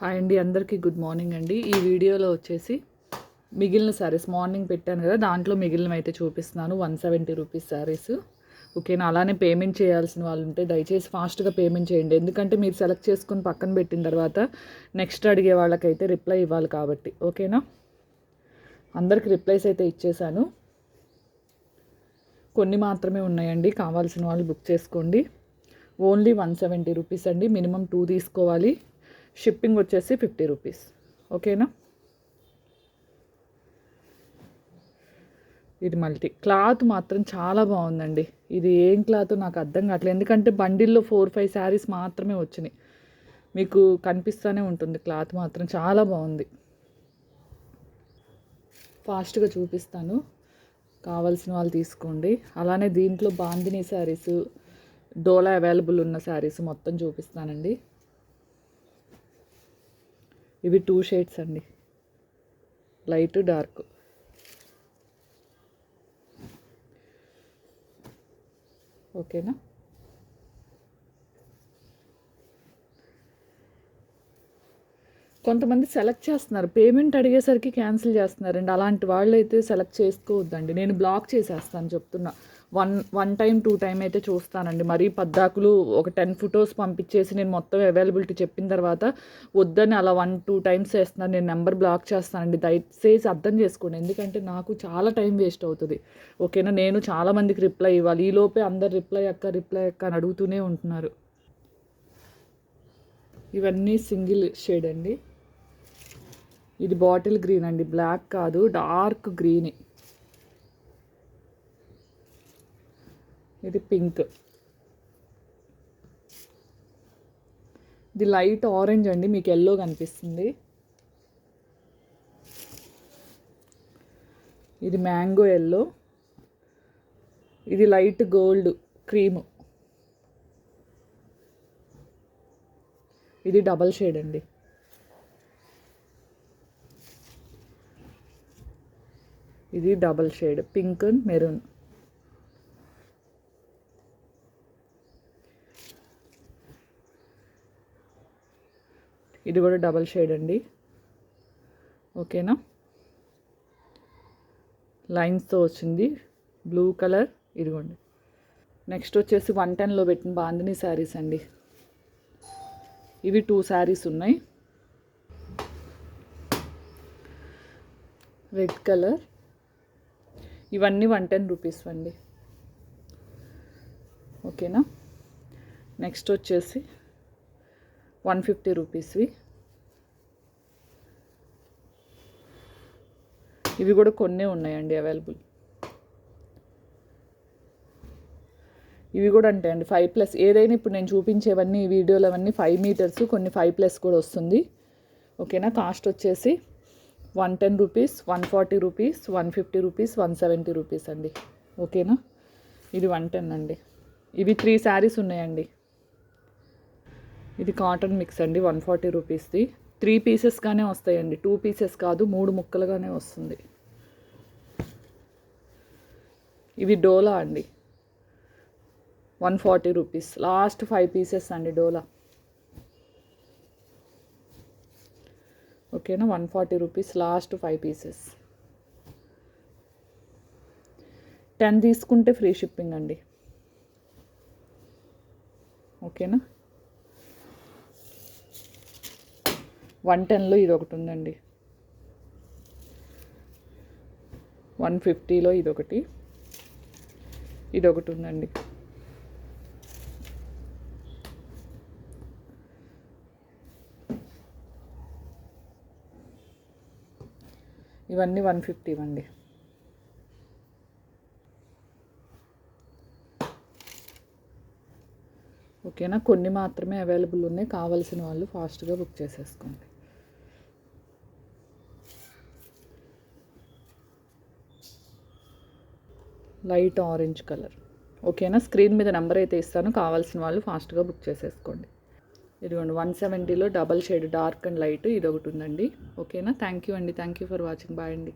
Hi అండి అందరికీ good morning అండి. ఈ వీడియోలో వచ్చేసి మిగిలిన శారీస్ మార్నింగ్ పెట్టాను కదా దాంట్లో మిగిలినవి అయితే చూపిస్తున్నాను. వన్ సెవెంటీ రూపీస్ శారీస్ ఓకేనా? అలానే పేమెంట్ చేయాల్సిన వాళ్ళు ఉంటే దయచేసి ఫాస్ట్గా పేమెంట్ చేయండి. ఎందుకంటే మీరు సెలెక్ట్ చేసుకుని పక్కన పెట్టిన తర్వాత నెక్స్ట్ అడిగే వాళ్ళకైతే రిప్లై ఇవ్వాలి కాబట్టి. ఓకేనా? అందరికి రిప్లైస్ అయితే ఇచ్చేసాను. కొన్ని మాత్రమే ఉన్నాయండి. కావాల్సిన వాళ్ళు బుక్ చేసుకోండి. ఓన్లీ వన్ సెవెంటీ రూపీస్ అండి. మినిమం టూ తీసుకోవాలి. షిప్పింగ్ వచ్చేసి ఫిఫ్టీ రూపీస్. ఓకేనా? ఇది మల్టీ. క్లాత్ మాత్రం చాలా బాగుందండి. ఇది ఏం క్లాత్ నాకు అర్థం కావట్లేదు. ఎందుకంటే బండిల్లో ఫోర్ ఫైవ్ శారీస్ మాత్రమే వచ్చినాయి. మీకు కనిపిస్తూనే ఉంటుంది క్లాత్ మాత్రం. చాలా బాగుంది. ఫాస్ట్గా చూపిస్తాను. కావాల్సిన వాళ్ళు తీసుకోండి. అలానే దీంట్లో బాందిని శారీస్ డోలా అవైలబుల్ ఉన్న శారీస్ మొత్తం చూపిస్తానండి. ఇవి టూ షేడ్స్ అండి. Light dark. ఓకేనా? కొంతమంది సెలెక్ట్ చేస్తున్నారు. పేమెంట్ అడిగేసరికి క్యాన్సిల్ చేస్తున్నారండి. అలాంటి వాళ్ళు అయితే సెలెక్ట్ చేసుకోవద్దండి. నేను బ్లాక్ చేసేస్తాను చెప్తున్నా. One one time two time అయితే చూస్తానండి. మరీ పద్దాకులు ఒక టెన్ ఫొటోస్ పంపించేసి నేను మొత్తం అవైలబిలిటీ చెప్పిన తర్వాత వద్దని అలా వన్ టూ టైమ్స్ చేస్తున్నాను నేను నెంబర్ బ్లాక్ చేస్తానండి. దయచేసి అర్థం చేసుకోండి. ఎందుకంటే నాకు చాలా టైం వేస్ట్ అవుతుంది. ఓకేనా? నేను చాలామందికి రిప్లై ఇవ్వాలి. ఈలోపే అందరు రిప్లై అక్క రిప్లై అక్క అని అడుగుతూనే ఉంటున్నారు. ఇవన్నీ సింగిల్ షేడ్ అండి. ఇది బాటిల్ గ్రీన్ అండి. బ్లాక్ కాదు డార్క్ గ్రీన్. ఇది పింక్. ఇది లైట్ ఆరెంజ్ అండి మీకు ఎల్లో కనిపిస్తుంది. ఇది మ్యాంగో ఎల్లో. ఇది లైట్ గోల్డ్ క్రీము. ఇది డబల్ షేడ్ అండి. ఇది double shade pink and maroon. ఇది కూడా డబల్ షేడ్ అండి. ఓకేనా? లైన్స్తో వచ్చింది. బ్లూ కలర్ ఇదిగోండి. నెక్స్ట్ వచ్చేసి వన్ టెన్లో పెట్టిన బాందిని శారీస్ అండి. ఇవి టూ శారీస్ ఉన్నాయి. Red colour. ఇవన్నీ వన్ టెన్ రూపీస్ అండి. ఓకేనా? నెక్స్ట్ వచ్చేసి వన్ ఫిఫ్టీ రూపీస్వి. ఇవి కూడా కొన్నే ఉన్నాయండి అవైలబుల్. ఇవి కూడా అంటే అండి ఫైవ్ ప్లస్. ఏదైనా ఇప్పుడు నేను చూపించేవన్నీ ఈ వీడియోలు అవన్నీ ఫైవ్ మీటర్స్ కొన్ని ఫైవ్ ప్లస్ కూడా వస్తుంది. ఓకేనా? కాస్ట్ వచ్చేసి one ten rupees one forty rupees one fifty rupees one seventy rupees అండి. ఓకేనా? ఇది వన్ టెన్ అండి. ఇవి త్రీ శారీస్ ఉన్నాయండి. ఇది కాటన్ మిక్స్ అండి వన్ ఫార్టీ రూపీస్ది త్రీ పీసెస్గానే వస్తాయండి. టూ పీసెస్ కాదు మూడు ముక్కలుగానే వస్తుంది. ఇవి డోలా అండి. One forty rupees last five pieces అండి డోలా. ఓకేనా one forty rupees last five pieces ten తీసుకుంటే ఫ్రీ షిప్పింగ్ అండి. ఓకేనా వన్ టెన్లో ఇది ఒకటి ఉందండి. వన్ ఫిఫ్టీలో ఇది ఒకటి ఇది ఒకటి ఉందండి. ఇవన్నీ వన్ ఫిఫ్టీ ఇవ్వండి. ఓకేనా? కొన్ని మాత్రమే అవైలబుల్ ఉన్నాయి. కావాల్సిన వాళ్ళు ఫాస్ట్గా బుక్ చేసేసుకోండి. Light orange colour. ఓకేనా? స్క్రీన్ మీద నెంబర్ అయితే ఇస్తాను. కావాల్సిన వాళ్ళు ఫాస్ట్గా బుక్ చేసేసుకోండి. ఇదిగోండి one సెవెంటీలో double shade dark and light ఇది ఒకటి ఉందండి. ఓకేనా? థ్యాంక్ యూ అండి. Thank you for watching. Bye అండి.